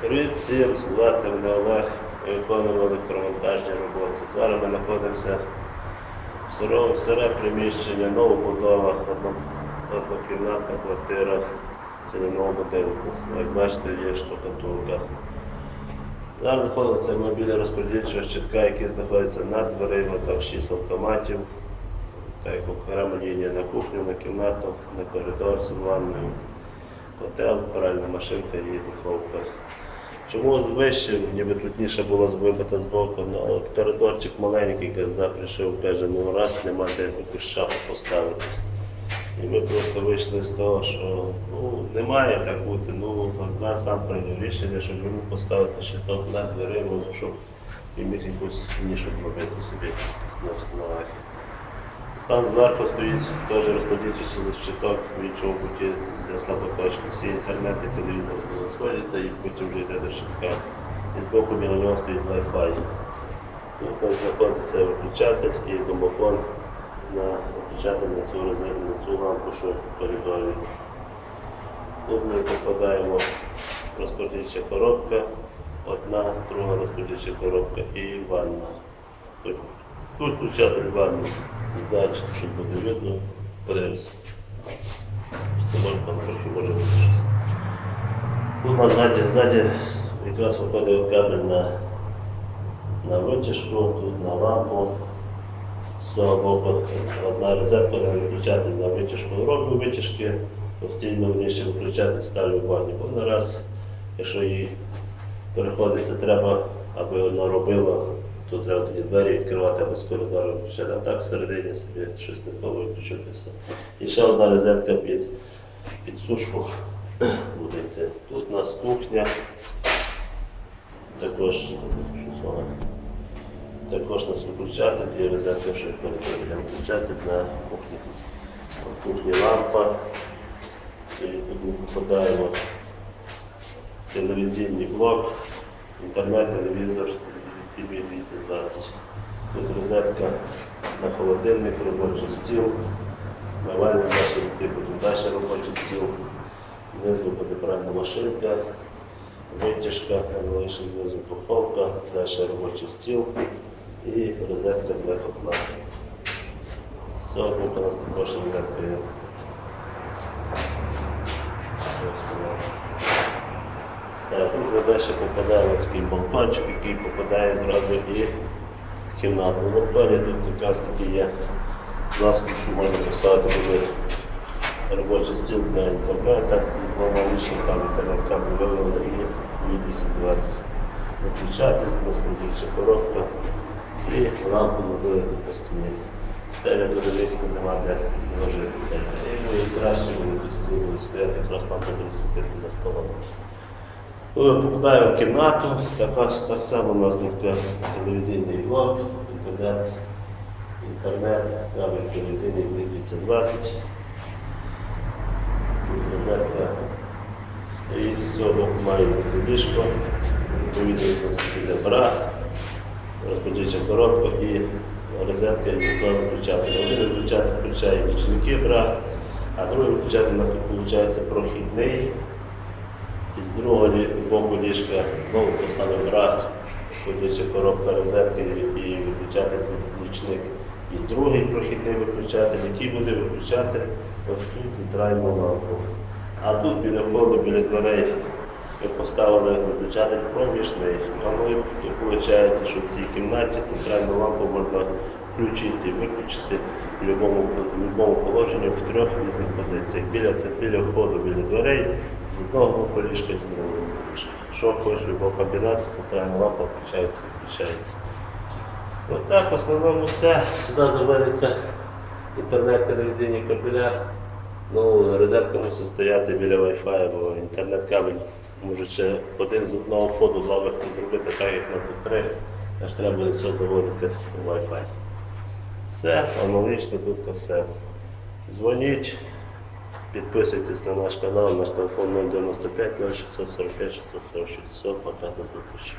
Привіт всім, звати мене Олег. Ми виконуємо електромонтажні роботи. Зараз ми знаходимося в сирому, сире приміщення, новобудова, однокімнатна квартира цільного будинку. Як бачите, є штукатурка. Зараз знаходиться ми біля розподільчого щитка, який знаходиться над дверима, там 6 автоматів. Так як окрема лінія на кухню, на кімнату, на коридор з ванною, котел, пральна машинка і духовка. Чому вище, ніби тут ніша була вибита з боку, ну от коридорчик маленький, казда прийшов, каже, ну раз нема де якусь шафу поставити. І ми просто вийшли з того, що ну, не має так бути. Ну, одна сам прийняв рішення, щоб йому поставити щиток над дверима, щоб він міг якусь нішу зробити собі на, на лахі. Там зверху стоїть теж розподільчий щиток в іншому путі для слаботочки. Всі інтернет і телевізор сходяться і потім вже йде до щитка. І збоку біля нього стоїть Wi-Fi. Тут знаходиться виключатель і домофон на виключатель на цю на цю лампу, що в коридорі. Тут ми попадаємо в розподільча коробка, одна, друга розподільча коробка і ванна. Тут включатель ванну. Не знаю, чи що буде видно. Подивимось. Може бути щось. Тут на ззаді, якраз виходить кабель на, на витяжку, тут на лампу. З цього боку одна розетка на виключатель на витяжку. Роблю витяжки, постійно внище виключатель ставлю в ванні. Бо на раз, якщо їй переходиться, треба, аби вона робила, то треба тоді двері відкривати або з коридору виключати. А так всередині собі щось не виключити все. І ще одна розетка під, під сушу буде йти. Тут у нас кухня. Також що саме. Також нас виключатель, є розетка, що переходимо виключатель на кухні. В кухні лампа. І тут попадаємо телевізійний блок, інтернет, телевізор 220. Тут розетка на холодильник, робочий стіл, мивальний засіб, типу тут далі робочий стіл, знизу буде машинка, витяжка, аналогічно знизу духовка, далі робочий стіл і розетка для котла. У нас також розетка є. Ось вона. Так, тут ми далі попадаємо в такий балкончик, який попадає зразу і в кімнату. На балконі тут якраз таки є власне, що можна поставити буде робочий стіл для інтернету, аналогічно там інтернет кабель вивели і 220 виключати, розподільча коробка і лампу робили по стіні. Стеля дуже низько, нема де вложити. І краще вони стіл стояти, якраз лампа буде світити на столом. Ми попадаємо в кімнату, така, так само у нас тут телевізійний блок, інтернет, інтернет, кабель телевізійний 220. Тут розетка. І з цього маємо у нас іде бра, розподільча коробка і розетка і два виключателя. Один виключатель включає нічники бра, а другий виключатель у нас тут виходить прохідний. З другого боку ліжка знову самий брат, ходяча коробка розетки і виключатель нічник. І другий прохідний виключатель, який буде виключати ось цю центральну лампу. А тут біля входу, біля дверей ми поставили виключатель проміжний. Воно виходить, що в цій кімнаті центральну лампу можна включити виключити в будь-якому, будь-якому положенні в трьох різних позиціях. Біля, це біля входу, біля дверей, з одного боку і з другого ліжка. Що хочеш, любого комбінації, центральна лампа включається, включається. Отак, в основному все. Сюди заводиться інтернет, телевізійні кабеля. Ну, розетка мусить стояти біля Wi-Fi, бо інтернет-кабель може ще один з одного входу, два виходи зробити, так як нас тут три. Аж треба буде все заводити в Wi-Fi. Все, аналогічно тут все. Дзвоніть, підписуйтесь на наш канал, наш телефон 095 0645 646. Все, пока, до зустрічі.